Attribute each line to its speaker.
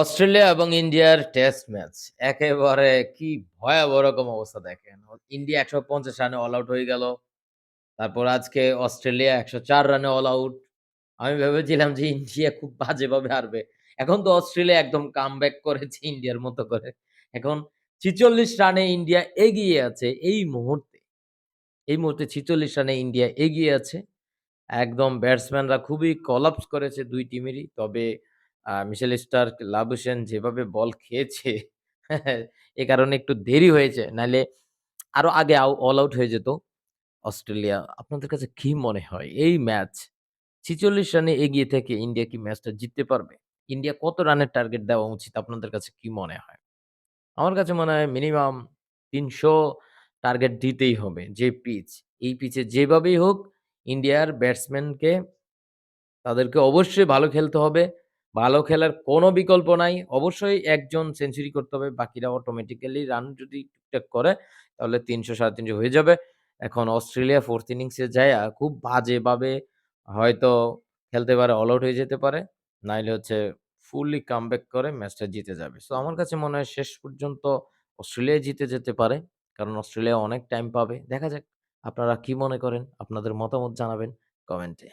Speaker 1: Australia এবং ইন্ডিয়ার test match একেবারে কি ভয়াবহ রকম অবস্থা দেখেন। ইন্ডিয়া ১৫০ রানে অল আউট হয়ে গেল। তারপর আজকে অস্ট্রেলিয়া ১০৪ রানে অল আউট। আমি ভেবেছিলাম যে ইন্ডিয়া খুব বাজেভাবে হারবে। এখন তো অস্ট্রেলিয়া একদম কামব্যাক করেছে ইন্ডিয়ার মতো করে। এখন ৪৬ রানে ইন্ডিয়া এগিয়ে আছে এই মুহূর্তে। এই মুহূর্তে ৪৬ রানে ইন্ডিয়া এগিয়ে আছে। একদম ব্যাটসম্যানরা খুবই কলাপস করেছে দুই টিমেরই। তবে আ মিশেল স্টার্ক, লাবুশেন যেভাবে বল খেয়েছে এ কারণে একটু দেরি হয়েছে। নাইলে আরও আগে আউ অল আউট হয়ে যেত অস্ট্রেলিয়া। আপনাদের কাছে কি মনে হয় এই ম্যাচ ৪৬ রানে এগিয়ে থেকে ইন্ডিয়া কি ম্যাচটা জিততে পারবে? ইন্ডিয়া কত রানের টার্গেট দেওয়া উচিত আপনাদের কাছে কি মনে হয়? আমার কাছে মনে হয় মিনিমাম ৩০০ টার্গেট দিতেই হবে। যে পিচ, এই পিচে যেভাবেই হোক ইন্ডিয়ার ব্যাটসম্যানকে তাদেরকে অবশ্যই ভালো খেলতে হবে। ভালো খেলার কোনো বিকল্প নাই। অবশ্যই একজন সেঞ্চুরি করতে হবে। বাকিরা অটোমেটিক্যালি রান যদি টুকটাক করে তাহলে ৩০০ ৩৫০ হয়ে যাবে। এখন অস্ট্রেলিয়া ফোর্থ ইনিংসে যায় খুব বাজেভাবে হয়তো খেলতে পারে, অল আউট হয়ে যেতে পারে। নাইলে হচ্ছে ফুললি কামব্যাক করে ম্যাচটা জিতে যাবে। সো আমার কাছে মনে হয় শেষ পর্যন্ত অস্ট্রেলিয়াই জিতে যেতে পারে। কারণ অস্ট্রেলিয়া অনেক টাইম পাবে। দেখা যাক আপনারা কি মনে করেন? আপনাদের মতামত জানাবেন কমেন্টে।